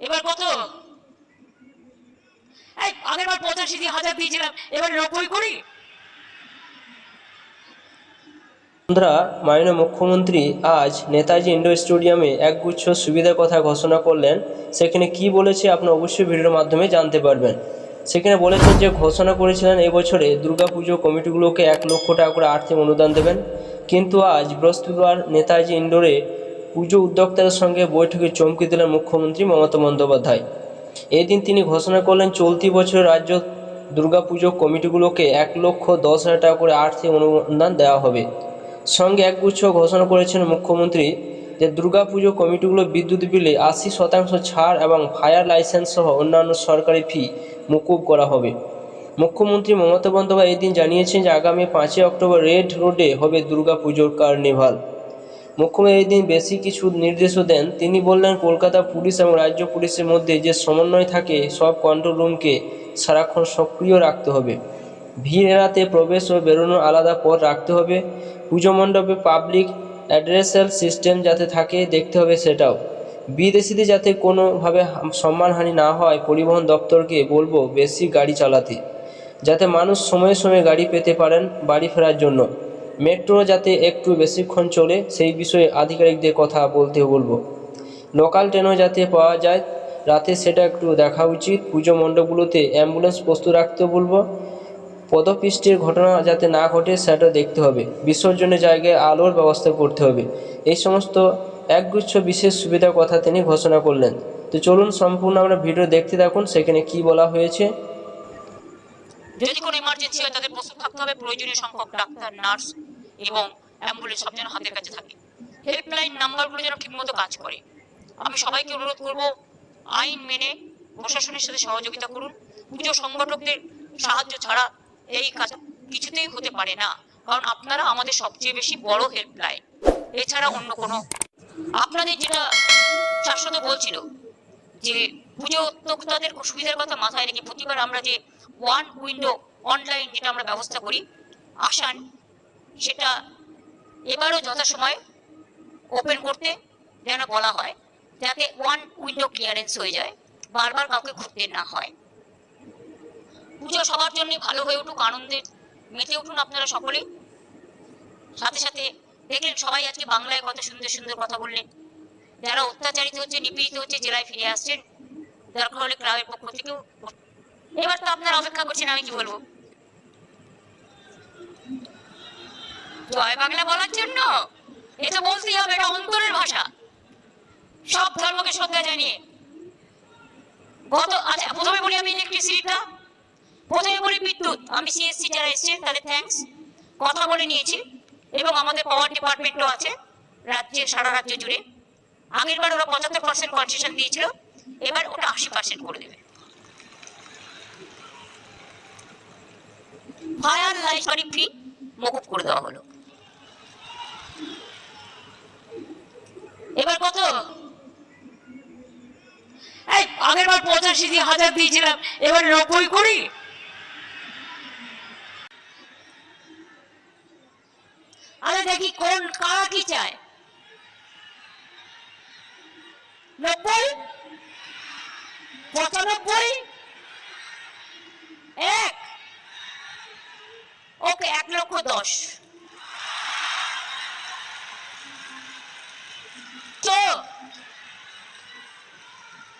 এবার কত? আগের বার পঁচাশি দিয়ে হাজার দিয়েছিলাম, এবার নব্বই করি বন্ধুরা, মাননীয় মুখ্যমন্ত্রী আজ নেতাজি ইন্ডোর স্টেডিয়ামে একগুচ্ছ সুবিধার কথা ঘোষণা করলেন। সেখানে কি বলেছে আপনি অবশ্যই ভিডিওর মাধ্যমে জানতে পারবেন। সেখানে বলেছেন যে ঘোষণা করেছিলেন এবছরে দুর্গাপুজো কমিটিগুলোকে এক লক্ষ টাকা করে আর্থিক অনুদান দেবেন। কিন্তু আজ বৃহস্পতিবার নেতাজি ইন্ডোরে পুজো উদ্যোক্তাদের সঙ্গে বৈঠকে চমকে দিলেন মুখ্যমন্ত্রী মমতা বন্দ্যোপাধ্যায়। এদিন তিনি ঘোষণা করলেন, চলতি বছর রাজ্য দুর্গাপুজো কমিটিগুলোকে এক লক্ষ দশ হাজার টাকা করে আর্থিক অনুদান দেওয়া হবে। সঙ্গে একগুচ্ছ ঘোষণা করেছেন মুখ্যমন্ত্রী যে, দুর্গাপুজো কমিটিগুলো বিদ্যুৎ বিলে আশি শতাংশ ছাড় এবং ফায়ার লাইসেন্স সহ অন্যান্য সরকারি ফি মকুব করা হবে। মুখ্যমন্ত্রী মমতা বন্দ্যোপাধ্যায় এদিন জানিয়েছেন যে, আগামী পাঁচই অক্টোবর রেড রোডে হবে দুর্গাপুজোর কার্নিভাল। মুখ্যমন্ত্রী এই দিন বেশি কিছু নির্দেশও দেন। তিনি বললেন, কলকাতা পুলিশ এবং রাজ্য পুলিশের মধ্যে যে সমন্বয় থাকে, সব কন্ট্রোল রুমকে সারাক্ষণ সক্রিয় রাখতে হবে। ভিড় এড়াতে প্রবেশ ও বেরোনোর আলাদা পথ রাখতে হবে। পুজো মণ্ডপে পাবলিক অ্যাড্রেসাল সিস্টেম যাতে থাকে, দেখতে হবে সেটাও। বিদেশিদের যাতে কোনোভাবে সম্মানহানি না হয়, পরিবহন দপ্তরকে বলব, বেশি গাড়ি চালাতে। যাতে মানুষ সময়ে সময়ে গাড়ি পেতে পারেন বাড়ি ফেরার জন্য। মেট্রো যাতে একটু বেশিক্ষণ চলে, সেই বিষয়ে আধিকারিকদের কথা বলতে বলব। লোকাল ট্রেনও যাতে পাওয়া যায়, রাতে সেটা একটু দেখা উচিত। পুজো মণ্ডপগুলোতে অ্যাম্বুলেন্স প্রস্তুত রাখতে বলব। পদপিষ্টের ঘটনা যাতে না ঘটে, সেটা দেখতে হবে। বিসর্জনের জায়গায় আলোর ব্যবস্থা করতে হবে। এই সমস্ত একগুচ্ছ বিশেষ সুবিধার কথা তিনি ঘোষণা করলেন। তো চলুন, সম্পূর্ণ আমরা ভিডিও দেখতে থাকুন, সেখানে কি বলা হয়েছে। যদি কোনো ইমার্জেন্সি হয়, তাদের প্রস্তুত থাকতে হবে। প্রয়োজনীয় সংখ্যক ডাক্তার, নার্স এবং অ্যাম্বুলেন্স সব যেন হাতের কাছে থাকে। হেল্পলাইন নাম্বারগুলো যেন ঠিকমতো কাজ করে। আমি সবাইকে অনুরোধ করব, আইন মেনে প্রশাসনের সাথে সহযোগিতা করুন। পুজো সংগঠকদের সাহায্য ছাড়া এই কাজ কিছুতেই হতে পারে না, কারণ আপনারা আমাদের সবচেয়ে বেশি বড় হেল্পলাইন। এছাড়া অন্য কোনো। আপনাদের যেটা শাশ্বত বলছিল যে, পুজো উদ্যোক্তাদের সুবিধার কথা মাথায় রেখে প্রতিবার আমরা যে ওয়ান উইন্ডো অনলাইন যেটা আমরা ব্যবস্থা করি, আসান সেটা এবারও যথাসময়ে ওপেন করতে যেন বলা হয়, যাতে ওয়ান উইন্ডো ক্লিয়ারেন্স হয়ে যায়, বারবার কাউকে ঘুরতে না হয়। পুজো সবার জন্য ভালো হয়ে উঠুক, আনন্দের মেতে উঠুন আপনারা সকলেই। সাথে সাথে দেখলেন সবাই আজকে বাংলায় কত সুন্দর সুন্দর কথা বললেন। যারা অত্যাচারিত হচ্ছে, নিপীড়িত হচ্ছে, জেলায় ফিরে আসছেন দরকার হলে ক্লাবের পক্ষ থেকেও। এবার তো আপনারা অপেক্ষা করছেন, আমি কি বলব? জয় বাংলা বলার জন্য? এটা বলতেই হবে, এটা অন্তরের ভাষা। সব ধর্মকে শ্রদ্ধা জানিয়ে। গত আচ্ছা প্রথমে বলি আমি ইলেকট্রিসিটিটা প্রথমে বলি বিদ্যুৎ। আমি সিএসসি যারা এসেছেন, তাদের থ্যাঙ্কস কথা বলে নিয়েছি। এবং আমাদের পাওয়ার ডিপার্টমেন্টও আছে রাজ্যে সারা রাজ্য জুড়ে। আগের বার ওরা পঁচাত্তর পার্সেন্ট কনসেশন দিয়েছিল। এবার ওটা আশি পার্সেন্ট করে দেবে। ফায়ার লাইফ ফি মকুব করে দেওয়া হলো। এবার কত? আগের বার পঁচাশি দিয়ে হাজার দিয়েছিলাম, এবার নব্বই করি। আরে দেখি কোন, কারা কি চায়? নব্বই? পঁচানব্বই? এক? ওকে, এক লক্ষ দশ তো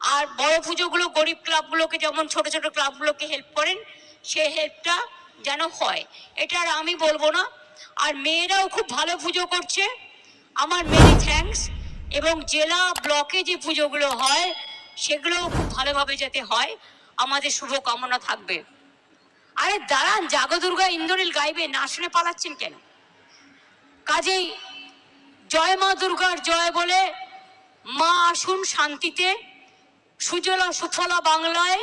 আর বড় পুজোগুলো, গরিব ক্লাবগুলোকে, যেমন ছোট ছোট ক্লাবগুলোকে হেল্প করেন, সে হেল্পটা যেন হয়। এটা আর আমি বলব না। আর মেয়েরাও খুব ভালো পুজো করছে। আমার মেনি থ্যাঙ্কস এবং জেলা ব্লকে যে পুজোগুলো হয় সেগুলো খুব ভালোভাবে যাতে হয়। আমাদের শুভকামনা থাকবে। আরে দাঁড়ান জাগো দুর্গা ইন্দ্রনীল গাইবে, না শুনে পালাচ্ছেন কেন? কাজেই জয় মা দুর্গার জয় বলে মা আসুন শান্তিতে। সুজলা সুফলা বাংলায়